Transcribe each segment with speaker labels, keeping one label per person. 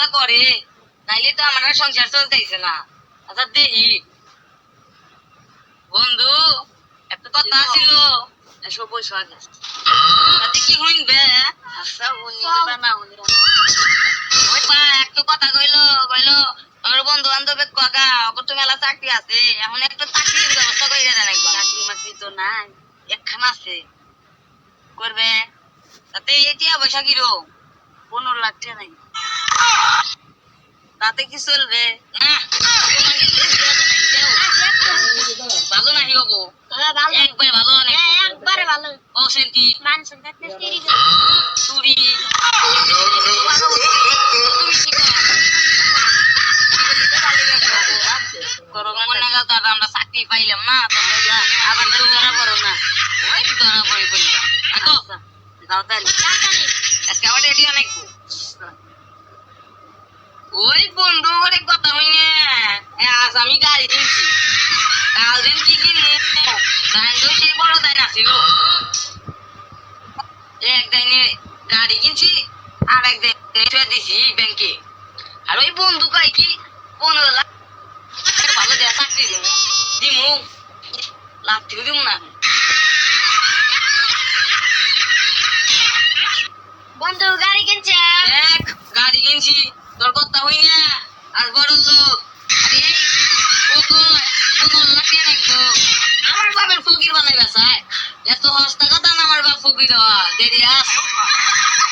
Speaker 1: ব্যবস্থা করে নাইলে তো আমার সংসার চলতেছে না। আচ্ছা দেখি। বন্ধু একটা কথা ছিল। এসব বসে আগে। কি হইবে
Speaker 2: আচ্ছা না
Speaker 1: ওই পা একটু কথা কইলো কইলো আমার বন্ধু বান্ধবের কাকা তো মেলা চাকরি আছে এখন একটা চাকরির ব্যবস্থা করে দেন একবার। চাকরি মাকরি তো নাই। একখান আছে। করবে? তাতে এতিয়া পয়সা কিরো পনেরো লাখ টাকা নাই। তাতে কি চলবে। ভালো নাহি হব।
Speaker 2: ভালো
Speaker 1: একবার ভালো।
Speaker 2: একবারে ভালো
Speaker 1: ও সেন্টি চুরি আমরা চাকরি পাইলাম না তবে আবার ধরা পড়ো না ওই ধরা পড়ে বললাম। দেখো যাও তাহলে। আজকে আবার রেডি অনেক ওই বন্ধু করে কথা হইনে। আজ আমি গাড়ি কিনছি। কাল দিন কি কিনবো দাইন তো সেই বড় দাইন আছিল এক দাইনে গাড়ি কিনছি আর এক দাইনে দিছি ব্যাংকে। আর ওই বন্ধু কয় কি পনেরো লাখ ভালো দেয়া চাকরি দিমু। দিমু। লাভ থেকে দিমু না।
Speaker 2: বন্ধু গাড়ি কিনছে
Speaker 1: এক গাড়ি কিনছি। তোর কথা হই না আর বড় লোক। আরে ও পনেরো লাখ টাকা নাকবো আমার বাবার ফকির বানাই বেসায় এত হস্তা কথা না আমার বাপ ফকির হওয়া। দেরি আস।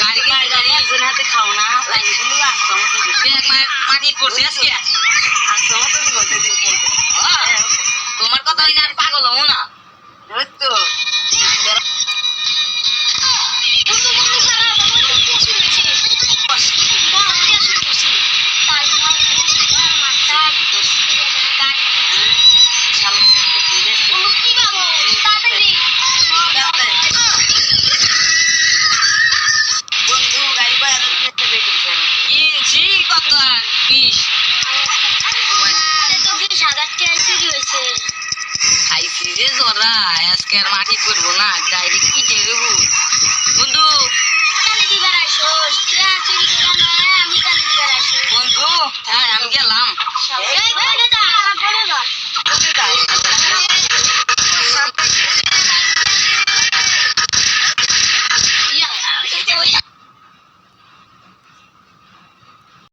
Speaker 1: গাড়ি গাড়ি গাড়ি একজন হাতে খাও না। লাইন কিন্তু আসতো মতো মাটি পড়ছে আজকে? আসতো মতো দিব পড়ব তোমার কথা হই না আর পাগল হব না। তো। বিশ। যে জরা আজকে আর মাটি করব না ডাইরেক্ট কি দেবো। বন্ধু